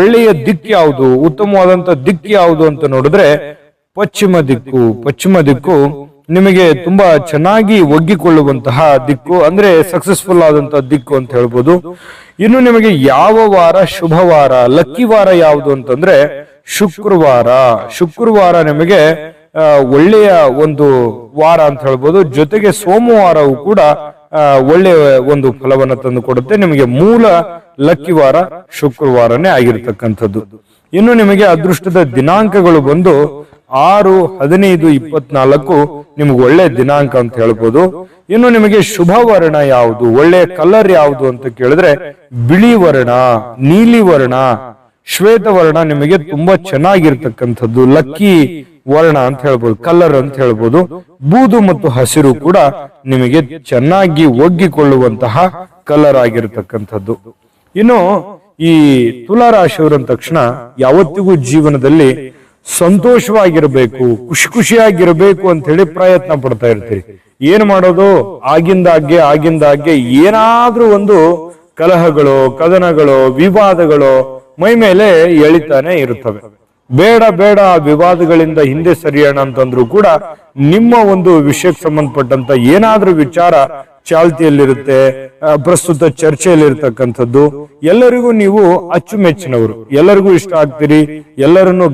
ಒಳ್ಳೆಯ ದಿಕ್ಕು ಯಾವುದು? ಉತ್ತಮವಾದಂತ ದಿಕ್ ಯಾವುದು ಅಂತ ನೋಡಿದ್ರೆ ಪಶ್ಚಿಮ ದಿಕ್ಕು. ಪಶ್ಚಿಮ ದಿಕ್ಕು ನಿಮಗೆ ತುಂಬಾ ಚೆನ್ನಾಗಿ ಒಗ್ಗಿಕೊಳ್ಳುವಂತಹ ದಿಕ್ಕು, ಅಂದ್ರೆ ಸಕ್ಸಸ್ಫುಲ್ ಆದಂತಹ ದಿಕ್ಕು ಅಂತ ಹೇಳ್ಬೋದು. ಇನ್ನು ನಿಮಗೆ ಯಾವ ವಾರ ಶುಭವಾರ ಲಕ್ಕಿ ವಾರ ಯಾವುದು ಅಂತಂದ್ರೆ ಶುಕ್ರವಾರ. ಶುಕ್ರವಾರ ನಿಮಗೆ ಒಳ್ಳೆಯ ಒಂದು ವಾರ ಅಂತ ಹೇಳ್ಬೋದು. ಜೊತೆಗೆ ಸೋಮವಾರವು ಕೂಡ ಒಳ್ಳೆಯ ಒಂದು ಫಲವನ್ನ ತಂದು ಕೊಡುತ್ತೆ. ನಿಮಗೆ ಮೂಲ ಲಕ್ಕಿ ವಾರ ಶುಕ್ರವಾರನೇ ಆಗಿರ್ತಕ್ಕಂಥದ್ದು. ಇನ್ನು ನಿಮಗೆ ಅದೃಷ್ಟದ ದಿನಾಂಕಗಳು ಬಂದು ಆರು, ಹದಿನೈದು, ಇಪ್ಪತ್ನಾಲ್ಕು ನಿಮ್ಗೆ ಒಳ್ಳೆ ದಿನಾಂಕ ಅಂತ ಹೇಳ್ಬೋದು. ಇನ್ನು ನಿಮಗೆ ಶುಭ ವರ್ಣ ಯಾವುದು? ಒಳ್ಳೆ ಕಲರ್ ಯಾವುದು ಅಂತ ಕೇಳಿದ್ರೆ ಬಿಳಿ ವರ್ಣ, ನೀಲಿ ವರ್ಣ ಶ್ವೇತ ವರ್ಣ ನಿಮಗೆ ತುಂಬಾ ಚೆನ್ನಾಗಿರ್ತಕ್ಕಂಥದ್ದು. ಲಕ್ಕಿ ವರ್ಣ ಅಂತ ಹೇಳ್ಬೋದು, ಕಲರ್ ಅಂತ ಹೇಳ್ಬೋದು. ಬೂದು ಮತ್ತು ಹಸಿರು ಕೂಡ ನಿಮಗೆ ಚೆನ್ನಾಗಿ ಒಗ್ಗಿಕೊಳ್ಳುವಂತಹ ಕಲರ್ ಆಗಿರತಕ್ಕಂಥದ್ದು. ಇನ್ನು ಈ ತುಲಾ ಅಂದ ತಕ್ಷಣ ಯಾವತ್ತಿಗೂ ಜೀವನದಲ್ಲಿ ಸಂತೋಷವಾಗಿರಬೇಕು, ಖುಷಿ ಖುಷಿಯಾಗಿರಬೇಕು ಅಂತ ಹೇಳಿ ಪ್ರಯತ್ನ ಪಡ್ತಾ ಇರ್ತೀರಿ. ಏನ್ ಮಾಡೋದು? ಆಗಿಂದಾಗ್ಗೆ ಆಗಿಂದಾಗ್ಗೆ ಏನಾದ್ರೂ ಒಂದು ಕಲಹಗಳು, ಕದನಗಳು, ವಿವಾದಗಳು ಮೈ ಮೇಲೆ ಎಳಿತಾನೆ ಇರುತ್ತವೆ. ಬೇಡ ಬೇಡ ವಿವಾದಗಳಿಂದ ಹಿಂದೆ ಸರಿಯೋಣ ಅಂತಂದ್ರೂ ಕೂಡ ನಿಮ್ಮ ಒಂದು ವಿಷಯಕ್ಕೆ ಸಂಬಂಧಪಟ್ಟಂತ ಏನಾದ್ರೂ ವಿಚಾರ ಚಾಲ್ತಿಯಲ್ಲಿರುತ್ತೆ ಪ್ರಸ್ತುತ ಚರ್ಚೆಯಲ್ಲಿರ್ತಕ್ಕಂಥದ್ದು, ಎಲ್ಲರಿಗೂ ನೀವು ಅಚ್ಚುಮೆಚ್ಚಿನವರು. ಎಲ್ಲರಿಗೂ ಇಷ್ಟ ಆಗ್ತೀರಿ, ಎಲ್ಲರನ್ನು